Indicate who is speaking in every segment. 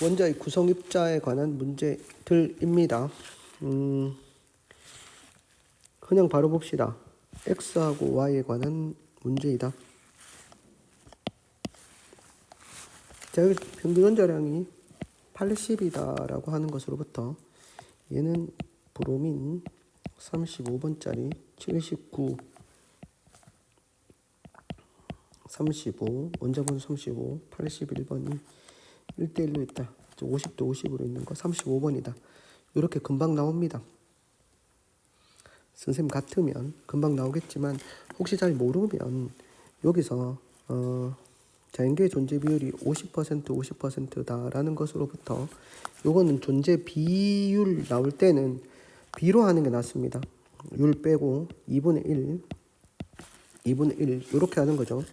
Speaker 1: 원자의 구성 입자에 관한 문제들입니다. 음, 그냥 바로 봅시다. x하고 y에 관한 문제이다. 자, 여기 평균 원자량이 80이다라고 하는 것으로부터 얘는 브로민 35번짜리 79 35 원자번 35 81번이 1대1로 있다. 50대 50으로 있는 거 35번이다. 이렇게 금방 나옵니다. 선생님 같으면 금방 나오겠지만 혹시 잘 모르면 여기서 어, 자연계의 존재 비율이 50% 50%다라는 것으로부터 요거는 존재 비율 나올 때는 비로 하는 게 낫습니다. 율 빼고 2분의 1 2분의 1 이렇게 하는 거죠.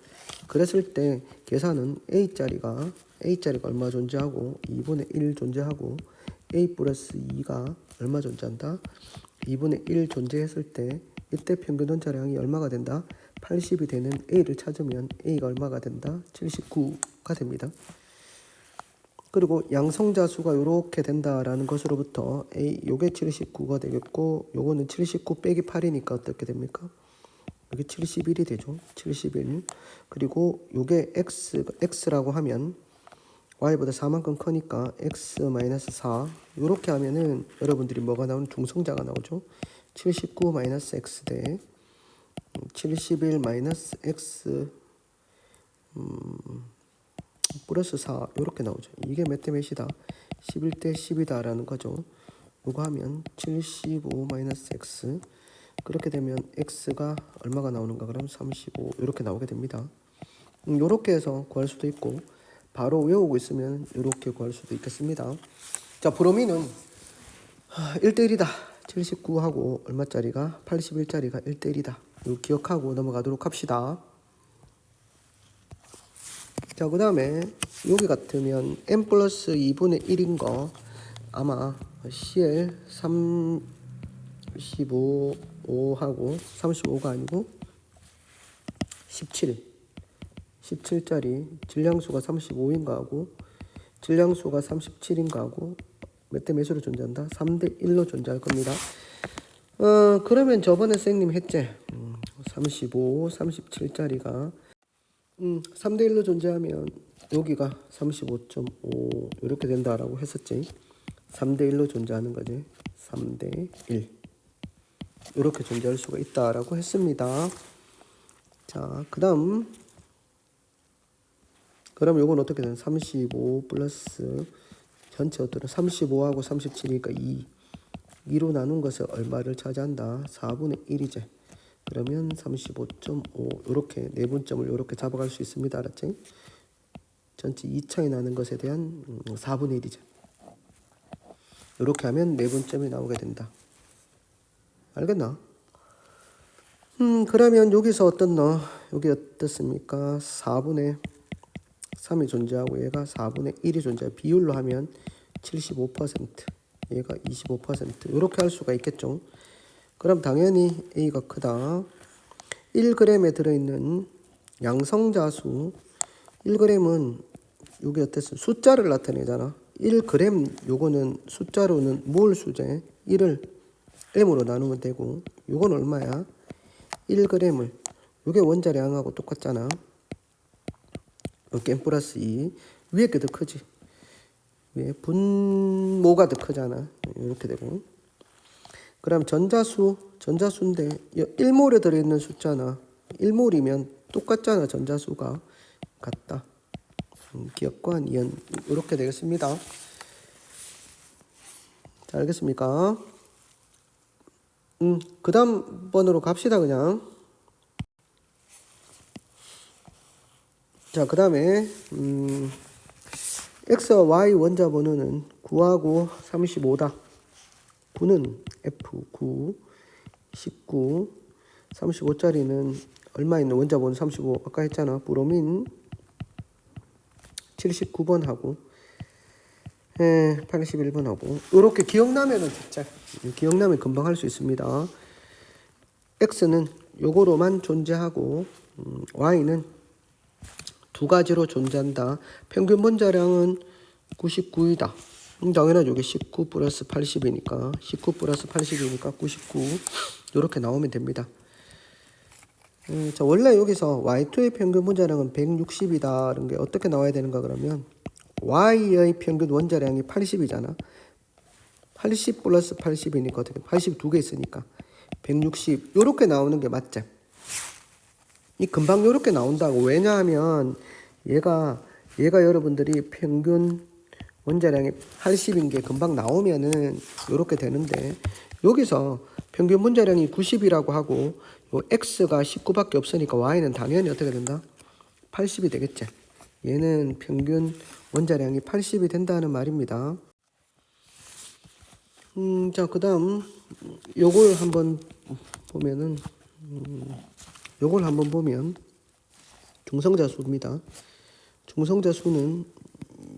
Speaker 1: 그랬을 때 계산은 A짜리가 A짜리가 얼마 존재하고 2분의 1 존재하고 A 플러스 2가 얼마 존재한다? 2분의 1 존재했을 때 이때 평균 원자량이 얼마가 된다? 80이 되는 A를 찾으면 A가 얼마가 된다? 79가 됩니다. 그리고 양성자 수가 이렇게 된다라는 것으로부터 A 요게 79가 되겠고 요거는 79 빼기 8이니까 어떻게 됩니까? 여기 71이 되죠. 71. 그리고 요게 x x라고 하면 y보다 4만큼 크니까 x 마이너스 4. 요렇게 하면은 여러분들이 뭐가 나오는 중성자가 나오죠. 79 마이너스 x 대 71 마이너스 x 음, 플러스 4 요렇게 나오죠. 이게 몇 대 몇이다? 11대 10이다 라는 거죠. 요거 하면 75 마이너스 x 그렇게 되면 x가 얼마가 나오는가 그럼 35 이렇게 나오게 됩니다. 음, 요렇게 해서 구할 수도 있고 바로 외우고 있으면 이렇게 구할 수도 있겠습니다. 자 브로민은 1대1이다. 79하고 얼마짜리가 81짜리가 1대1이다. 이거 기억하고 넘어가도록 합시다. 자, 그 다음에 여기 같으면 n 플러스 2분의 1인 거 아마 CL 35, 5하고 35가 아니고 17, 17짜리 질량수가 35인가 하고 질량수가 37인가 하고 몇 대 몇으로 존재한다? 3대 1로 존재할 겁니다. 어, 그러면 저번에 선생님 했지? 음, 35, 37짜리가 음, 3대 1로 존재하면 여기가 35.5 이렇게 된다라고 했었지. 3대 1로 존재하는 거지. 3대 1. 이렇게 존재할 수가 있다라고 했습니다. 자, 그다음 그럼 요건 어떻게 되는? 35 플러스 전체 어떤 35하고 37이니까 2. 2로 나눈 것을 얼마를 차지한다? 4분의 1이제. 그러면 35.5 이렇게 내분점을 이렇게 잡아갈 수 있습니다. 알았지? 전체 2차이 나는 것에 대한 4분의 1이죠. 이렇게 하면 내분점이 나오게 된다. 알겠나? 음, 그러면 여기서 너 여기 어떻습니까? 4분의 3이 존재하고 얘가 4분의 1이 존재. 비율로 하면 75%, 얘가 25% 이렇게 할 수가 있겠죠. 그럼 당연히 A가 크다. 1g에 들어있는 양성자수 1g은 여기 어땠어? 숫자를 나타내잖아. 1g 요거는 숫자로는 몰 수제 1을 m으로 나누면 되고 요건 얼마야? 1g을 요게 원자량하고 똑같잖아. M 플러스 2 위에 게 더 크지. 위에 분모가 더 크잖아. 이렇게 되고. 그럼 전자수, 전자수인데 1몰에 들어있는 숫자나 1몰이면 똑같잖아. 전자수가 같다. 음, 기억과 니은 이렇게 되겠습니다. 자, 알겠습니까? 음, 그 다음 번으로 갑시다, 그냥. 자, 그 다음에, 음, X와 Y 원자 번호는 9하고 35다. 9는 F, 9, 19, 35짜리는 얼마 있는 원자 번호 35, 아까 했잖아. 브로민 79번하고, 예, 81번하고. 이렇게 기억나면은 진짜, 기억나면 금방 할 수 있습니다. X는 요거로만 존재하고, 음, Y는 두 가지로 존재한다. 평균 원자량은 99이다. 음, 당연하죠. 이게 19 플러스 80이니까 19 플러스 80이니까 99 이렇게 나오면 됩니다. 음, 자 원래 여기서 y2의 평균 원자량은 160이다라는 게 어떻게 나와야 되는가 그러면 y의 평균 원자량이 80이잖아. 80 플러스 80이니까 어떻게 82개 있으니까 160 요렇게 나오는 게 맞죠. 이 금방 요렇게 나온다고 왜냐하면 얘가 얘가 여러분들이 평균 원자량이 80인 게 금방 나오면은 요렇게 되는데 여기서 평균 원자량이 90이라고 하고 요 x가 19밖에 없으니까 y는 당연히 어떻게 된다? 80이 되겠지. 얘는 평균 원자량이 80이 된다는 말입니다. 음, 자, 그 다음, 요걸 한번 보면은, 음, 요걸 한번 보면, 중성자 수입니다. 중성자 수는,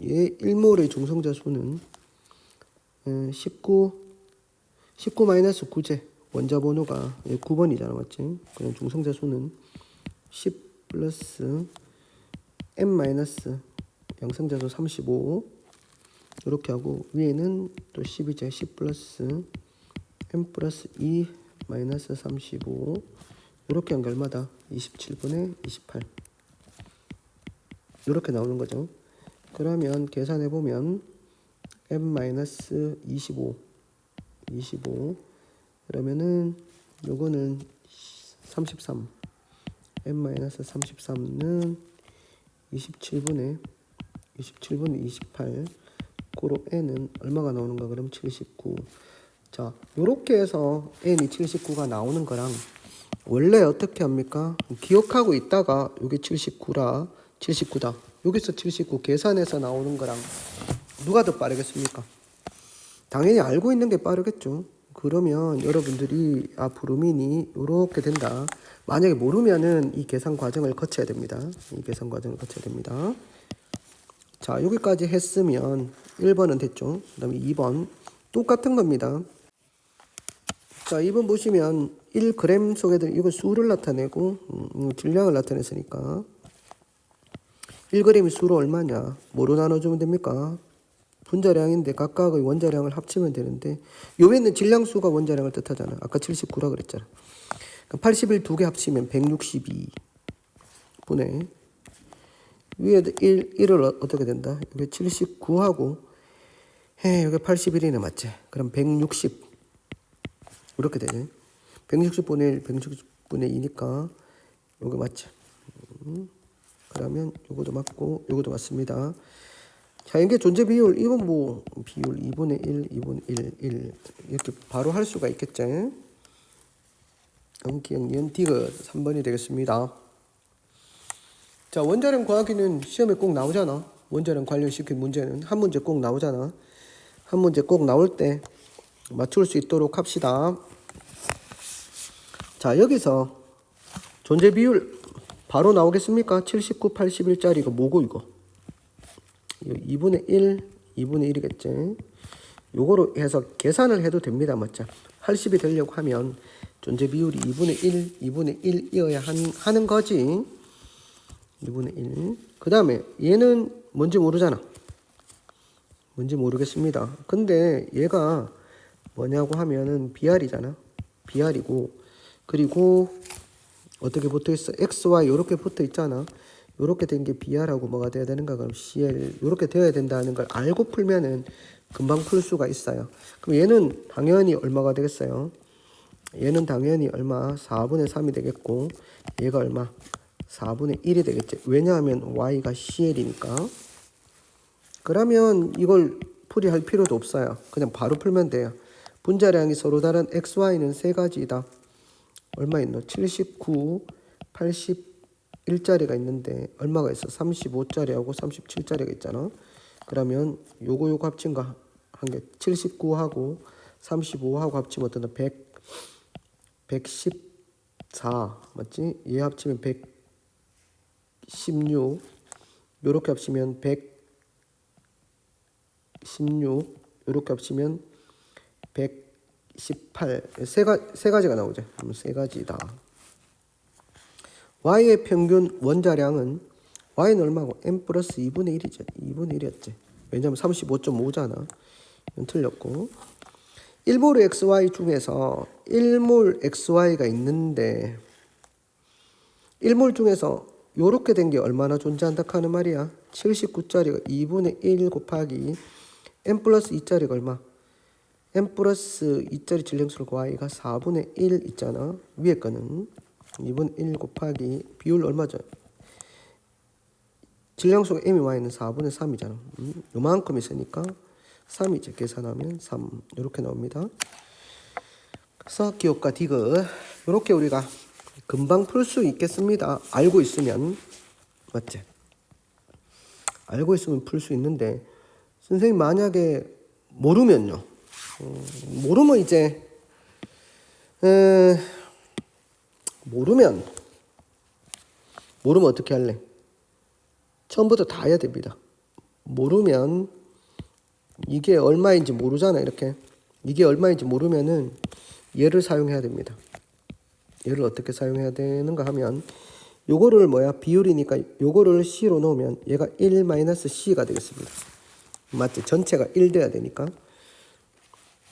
Speaker 1: 얘 1몰의 중성자 수는, 19, 19 마이너스 9제, 원자 번호가 9번이잖아, 맞지? 그럼 중성자 수는 10 플러스 m 마이너스 양성자 수 35, 이렇게 하고 위에는 또 12제 10 플러스 m 플러스 2 마이너스 35 이렇게 얼마다? 27분의 28 이렇게 나오는 거죠. 그러면 계산해 보면 m 마이너스 25 25 그러면은 요거는 33 m 마이너스 33는 27분의 27분의 28 고로 n은 얼마가 나오는가 그럼 79. 자, 요렇게 해서 n이 79가 나오는 거랑 원래 어떻게 합니까? 기억하고 있다가 요게 79라 79다. 여기서 79 계산해서 나오는 거랑 누가 더 빠르겠습니까? 당연히 알고 있는 게 빠르겠죠. 그러면 여러분들이 앞으로 민이 이렇게 된다. 만약에 모르면은 이 계산 과정을 거쳐야 됩니다. 이 계산 과정을 거쳐야 됩니다. 자, 여기까지 했으면 1번은 됐죠. 그 다음에 2번. 똑같은 겁니다. 자, 2번 보시면 1g 속에 들 이거 수를 나타내고 음, 질량을 나타냈으니까 1g이 수로 얼마냐? 뭐로 나눠주면 됩니까? 분자량인데 각각의 원자량을 합치면 되는데 요에는 질량수가 원자량을 뜻하잖아. 아까 79라 그랬잖아. 81두개 합치면 162 분의 위에 1, 1을 어떻게 된다? 이게 79하고 해 여기 81이네 맞지? 그럼 160 이렇게 되네. 160분의 1, 160분의 2니까 요게 맞지? 음, 그러면 요것도 맞고 요것도 맞습니다. 자, 이게 존재 비율 이건 뭐 비율 2분의 1, 2분의 1, 1 이렇게 바로 할 수가 있겠죠? 니은 디귿 3번이 되겠습니다. 자, 원자량 구하기는 시험에 꼭 나오잖아. 원자량 관련시킨 문제는 한 문제 꼭 나오잖아. 한 문제 꼭 나올 때 맞출 수 있도록 합시다. 자, 여기서 존재 비율 바로 나오겠습니까? 79, 81짜리가 뭐고 이거? 이거 2분의 1, 2분의 1이겠지. 요거로 해서 계산을 해도 됩니다. 맞죠? 80이 되려고 하면 존재 비율이 2분의 1, 2분의 1이어야 하는, 하는 거지. 2분의 1. 그 다음에 얘는 뭔지 모르잖아. 뭔지 모르겠습니다. 근데 얘가 뭐냐고 하면은 BR이잖아. BR이고 그리고 어떻게 붙어 있어? XY 이렇게 붙어 있잖아. 이렇게 된 게 BR하고 뭐가 돼야 되는가? 그럼 CL 이렇게 되어야 된다는 걸 알고 풀면은 금방 풀 수가 있어요. 그럼 얘는 당연히 얼마가 되겠어요? 얘는 당연히 얼마? 4분의 3이 되겠고 얘가 얼마? 4분의 1이 되겠지. 왜냐하면 y가 CL이니까. 그러면 이걸 풀이할 필요도 없어요. 그냥 바로 풀면 돼요. 분자량이 서로 다른 XY는 세 가지이다. 얼마 있노? 79, 81짜리가 있는데 얼마가 있어? 35짜리하고 37짜리가 있잖아. 그러면 요거 요거 합친 거 한 개 79하고 35하고 합치면 어떠나 100 114 맞지? 얘 합치면 116 요렇게 합치면 116 요렇게 합치면 118 세 가, 세 가지가 나오죠. 그럼 세 가지다. y의 평균 원자량은 y는 얼마고? m 플러스 2분의 1이죠. 2분의 1이었지. 왜냐면 35.5잖아. 이건 틀렸고. 1몰 XY 중에서 1몰 XY가 있는데 1몰 중에서 요렇게 된 게 얼마나 존재한다 하는 말이야. 79짜리가 2분의 1 곱하기 n 플러스 2짜리가 얼마? N 플러스 2짜리 질량수를 y가 4분의 1 있잖아. 위에 거는 2분의 1 곱하기 비율 얼마죠? 질량수가 m이 y는 4분의 3이잖아. 음, 요만큼 있으니까 3이죠. 계산하면 3 이렇게 나옵니다. 그래서 기억과 디귿 이렇게 우리가 금방 풀 수 있겠습니다. 알고 있으면 맞지? 알고 있으면 풀 수 있는데 선생님 만약에 모르면요. 어, 모르면 이제 에, 모르면 모르면 어떻게 할래? 처음부터 다 해야 됩니다. 모르면 이게 얼마인지 모르잖아 이렇게 이게 얼마인지 모르면은 얘를 사용해야 됩니다. 얘를 어떻게 사용해야 되는가 하면 요거를 뭐야 비율이니까 요거를 c로 넣으면 얘가 1 마이너스 c가 되겠습니다. 맞지? 전체가 1 돼야 되니까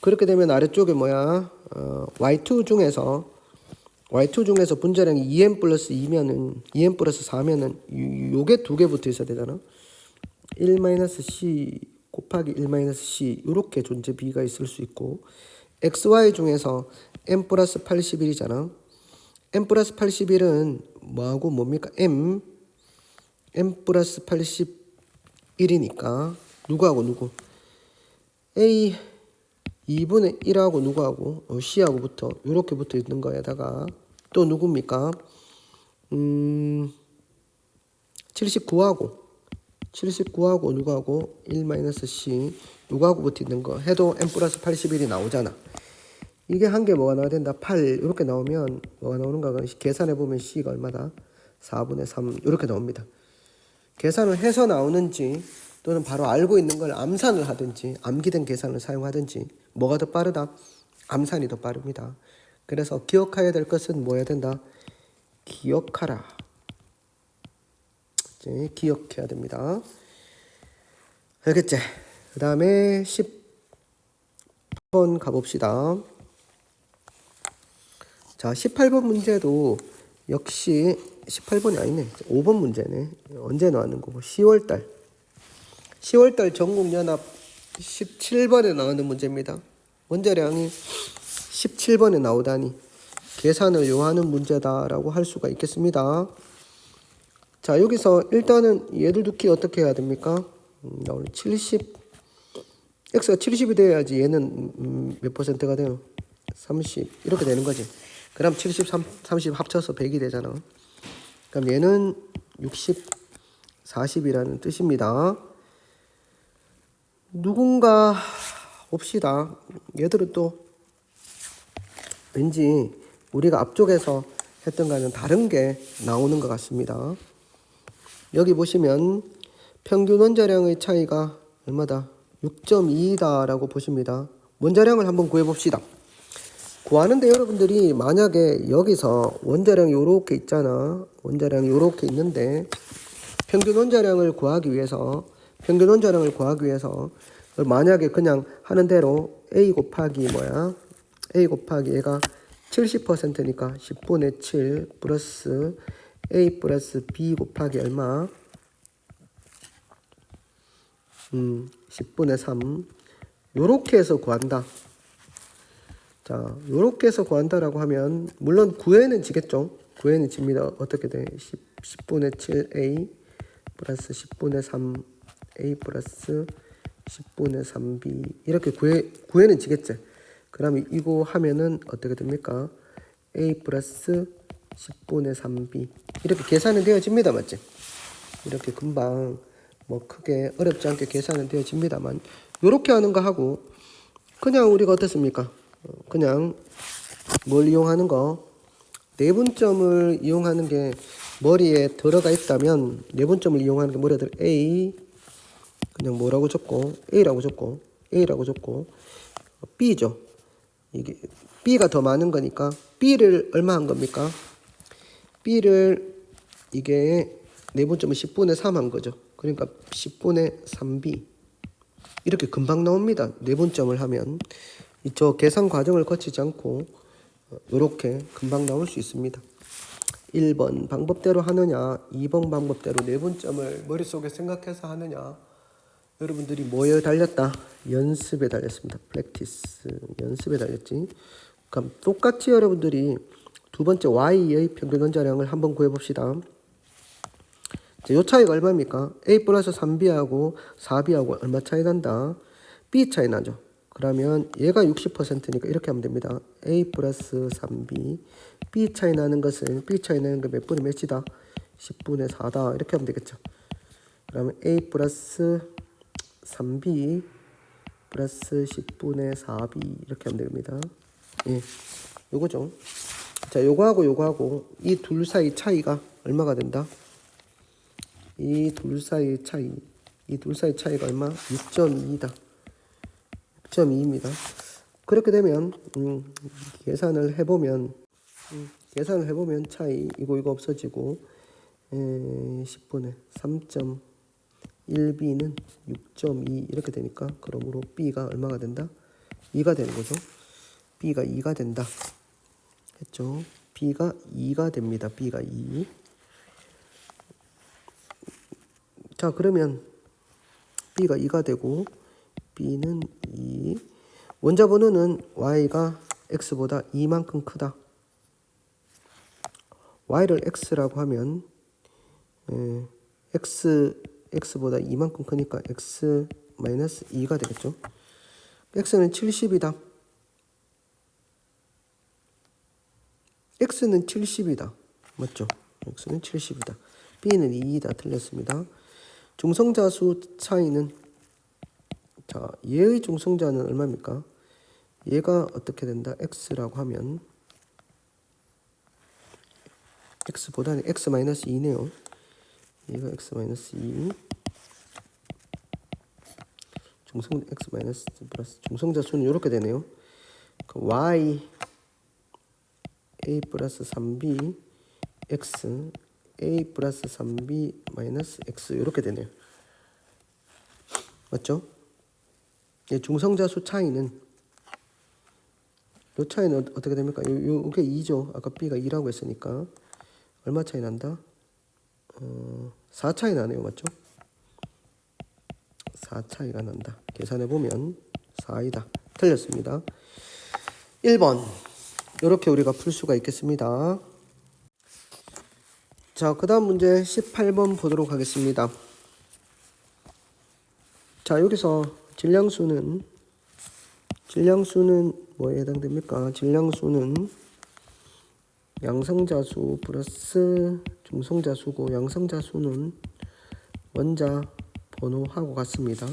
Speaker 1: 그렇게 되면 아래쪽에 뭐야 어, y2 중에서 y2 중에서 분자량이 2n 플러스 2면은 2n 플러스 4면은 요- 요게 두 개 붙어 있어야 되잖아. 1 마이너스 c 곱하기 1 마이너스 c 이렇게 존재 비가 있을 수 있고 xy 중에서 m 플러스 81이잖아. m 플러스 81은 뭐하고 뭡니까? m m 플러스 81이니까 누구하고 누구? a 2분의 1하고 누구하고 어, c하고 붙어 이렇게 붙어 있는 거에다가 또 누굽니까? 음 79하고 79하고 누구하고 1-c 누구하고 붙어 있는 거 해도 m 플러스 81이 나오잖아. 이게 한 개 뭐가 나와야 된다? 8 이렇게 나오면 뭐가 나오는가? 계산해 보면 c가 얼마다? 4분의 3 이렇게 나옵니다. 계산을 해서 나오는지 또는 바로 알고 있는 걸 암산을 하든지 암기된 계산을 사용하든지 뭐가 더 빠르다? 암산이 더 빠릅니다. 그래서 기억해야 될 것은 뭐 해야 된다? 기억하라. 이제 기억해야 됩니다. 알겠지? 그 다음에 10번 가봅시다. 자, 18번 문제도 역시 18번이 아니네. 5번 문제네. 언제 나왔는 거고? 10월 달. 10월달 전국연합 17번에 나오는 문제입니다. 원자량이 17번에 나오다니 계산을 요하는 문제다라고 할 수가 있겠습니다. 자, 여기서 일단은 얘들 두기 어떻게 해야 됩니까? 음, 나 오늘 70 x가 70이 돼야지 얘는 음, 몇 퍼센트가 돼요? 30 이렇게 되는 거지. 그럼 73, 30 합쳐서 100이 되잖아. 그럼 얘는 60, 40이라는 뜻입니다. 누군가 봅시다. 얘들은 또 왠지 우리가 앞쪽에서 했던 거는 다른 게 나오는 것 같습니다. 여기 보시면 평균 원자량의 차이가 얼마다? 6.2다라고 보십니다. 원자량을 한번 구해 봅시다. 구하는데 여러분들이 만약에 여기서 원자량이 요렇게 있잖아. 원자량이 요렇게 있는데 평균 원자량을 구하기 위해서 평균 원자량을 구하기 위해서 만약에 그냥 하는 대로 A 곱하기 뭐야? A 곱하기 얘가 70%니까 10분의 7 플러스 A 플러스 B 곱하기 얼마? 음, 10분의 3. 요렇게 해서 구한다. 자, 요렇게 해서 구한다라고 하면 물론 9회는 지겠죠. 9회는 집니다. 어떻게 돼? 10, 10분의 7A 플러스 10분의 3A 플러스 10분의 3B 이렇게 9회, 9회는 지겠지. 그럼 이거 하면은 어떻게 됩니까? A 플러스 10분의 3B 이렇게 계산은 되어집니다. 맞지? 이렇게 금방 뭐 크게 어렵지 않게 계산은 되어집니다만 요렇게 하는 거 하고 그냥 우리가 어떻습니까? 어, 그냥 뭘 이용하는 거 내분점을 이용하는 게 머리에 들어가 있다면 내분점을 이용하는 게 머리에 들어 A 그냥 뭐라고 적고 A라고 적고 A라고 적고 B죠. 이게 B가 더 많은 거니까 B를 얼마 한 겁니까? B를 이게 내분점은 10분의 3 한 거죠. 그러니까 10분의 3B 이렇게 금방 나옵니다. 내분점을 하면 저 계산 과정을 거치지 않고 이렇게 금방 나올 수 있습니다. 1번 방법대로 하느냐, 2번 방법대로 내분점을 머릿속에 생각해서 하느냐. 여러분들이 뭐에 달렸다? 연습에 달렸습니다. 프랙티스 연습에 달렸지. 그럼 똑같이 여러분들이 두 번째 y의 평균 원자량을 한번 구해봅시다. 자, 요 차이가 얼마입니까? a 플러스 3b하고 4b하고 얼마 차이 난다? b 차이 나죠. 그러면 얘가 60%니까 이렇게 하면 됩니다. a 플러스 3b b 차이 나는 것은 b 차이 나는 거몇 분의 몇이다? 10분의 4다. 이렇게 하면 되겠죠. 그러면 a 플러스 3b 플러스 10분의 4b 이렇게 하면 됩니다. 예, 요거죠. 자, 요거하고 요거하고 이 둘 사이 차이가 얼마가 된다? 이 둘 사이의 차이, 이 둘 사이 차이가 얼마? 6.2다. 6.2입니다. 그렇게 되면 음, 계산을 해보면 음, 계산을 해보면 차이 이거 이거 없어지고 에, 10분의 3.1b는 6.2 이렇게 되니까 그러므로 b가 얼마가 된다? 2가 되는 거죠. b가 2가 된다. 했죠. b가 2가 됩니다. b가 2. 자, 그러면 b가 2가 되고 b는 2. 원자 번호는 y가 x보다 2만큼 크다. y를 x라고 하면 에, x x보다 2만큼 크니까 x 마이너스 2가 되겠죠. x는 70이다. x는 70이다. 맞죠? x는 70이다. b는 2이다. 틀렸습니다. 중성자 수 차이는 자, 얘의 중성자는 얼마입니까? 얘가 어떻게 된다? x라고 하면 x보다는 x 마이너스 2네요. 얘가 x 마이너스 2 중성 x 마이너스 플러스 중성자 수는 이렇게 되네요. 그 y a 플러스 3b x a 플러스 3b 마이너스 x 이렇게 되네요. 맞죠? 예, 중성자 수 차이는 요 차이는 어- 어떻게 됩니까? 요, 요게 2죠. 아까 b가 2라고 했으니까 얼마 차이 난다? 어, 4 차이 나네요. 맞죠? 4 차이가 난다. 계산해 보면 4이다. 틀렸습니다. 1번. 이렇게 우리가 풀 수가 있겠습니다. 자, 그 다음 문제 18번 보도록 하겠습니다. 자, 여기서 질량수는 질량수는 뭐에 해당됩니까? 질량수는 양성자수 플러스 중성자 수고 양성자 수는 원자 번호하고 같습니다.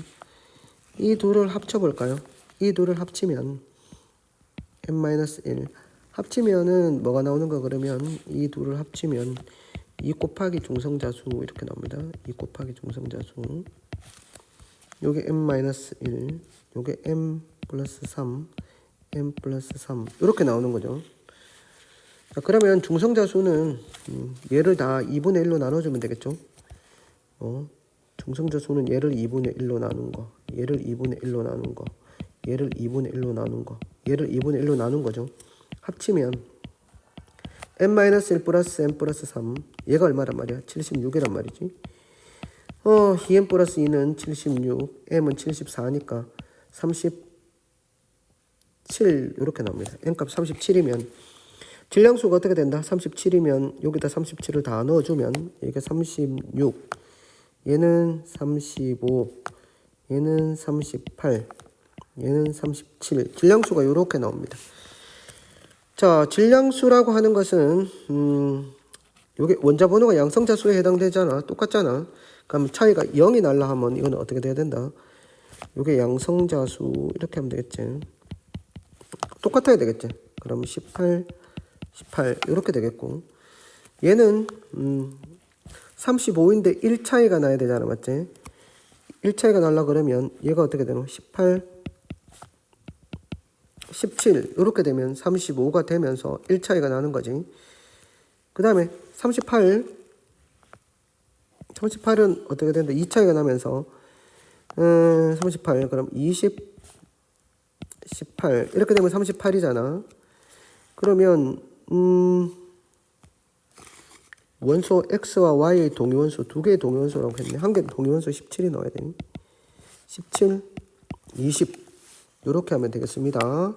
Speaker 1: 이 둘을 합쳐볼까요? 이 둘을 합치면 n-1 합치면은 뭐가 나오는가 그러면 이 둘을 합치면 2 곱하기 중성자 수 이렇게 나옵니다. 2 곱하기 중성자 수 요게 n-1 요게 m 플러스 3 m 플러스 3 이렇게 나오는 거죠. 자, 그러면 중성자 수는 음, 얘를 다 2분의 1로 나눠주면 되겠죠. 어, 중성자 수는 얘를 2분의 1로 나눈 거, 얘를 2분의 1로 나눈 거, 얘를 2분의 1로 나눈 거, 얘를 2분의 1로 나눈 거죠. 합치면 n-1 플러스 n 플러스 3 얘가 얼마란 말이야? 76이란 말이지. 어, 2n 플러스 2는 76, m은 74니까 37 이렇게 나옵니다. n값 37이면 질량수가 어떻게 된다? 37이면 여기다 37을 다 넣어주면 이게 36 얘는 35 얘는 38 얘는 37 질량수가 이렇게 나옵니다. 자 질량수라고 하는 것은 음 요게 원자 번호가 양성자 수에 해당되잖아. 똑같잖아. 그럼 차이가 0이 날라 하면 이거는 어떻게 돼야 된다? 요게 양성자 수 이렇게 하면 되겠지. 똑같아야 되겠지. 그럼 18 18 이렇게 되겠고 얘는 음 35인데 1 차이가 나야 되잖아 맞지? 1 차이가 날라 그러면 얘가 어떻게 되노? 18 17 이렇게 되면 35가 되면서 1 차이가 나는 거지. 그 다음에 38 38은 어떻게 된다? 2 차이가 나면서 음, 38 그럼 20 18 이렇게 되면 38이잖아. 그러면 음 원소 x와 y의 동위원소 두 개의 동위원소라고 했네. 한 개는 동위원소 17이 넣어야 되니. 17 20 이렇게 하면 되겠습니다.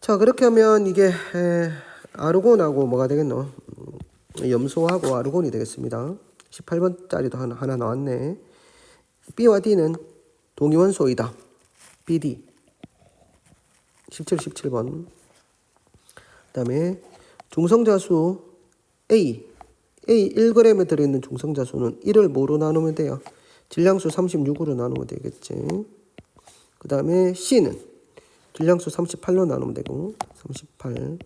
Speaker 1: 자 그렇게 하면 이게 에, 아르곤하고 뭐가 되겠노? 음, 염소하고 아르곤이 되겠습니다. 18번짜리도 하나, 하나 나왔네. B와 D는 동위원소이다. BD 17, 17번. 그다음에 중성자수 A A 1g에 들어있는 중성자수는 1을 뭐로 나누면 돼요? 질량수 36으로 나누면 되겠지. 그 다음에 C는 질량수 38로 나누면 되고 38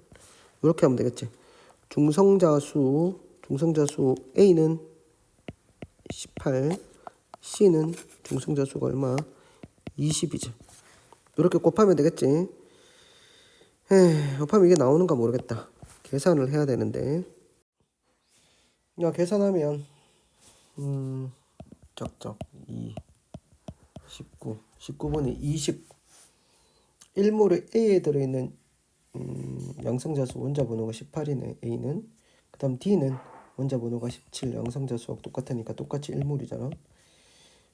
Speaker 1: 이렇게 하면 되겠지. 중성자수 중성자수 A는 18 C는 중성자수가 얼마? 20이지. 이렇게 곱하면 되겠지. 에이, 곱하면 이게 나오는가 모르겠다. 계산을 해야 되는데. 야, 계산하면 음, 쩍쩍 2 19 19분의 20 1몰의 A에 들어있는 음, 양성자수 원자 번호가 18이네 A는. 그 다음 D는 원자 번호가 17 양성자수하고 똑같으니까 똑같이 1몰이잖아.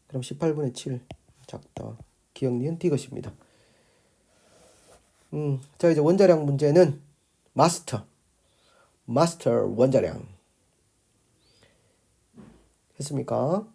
Speaker 1: 그럼 18분의 7 작다. 기억 니은 디귿입니다 음, 자 이제 원자량 문제는 마스터 마스터 원자량 했습니까?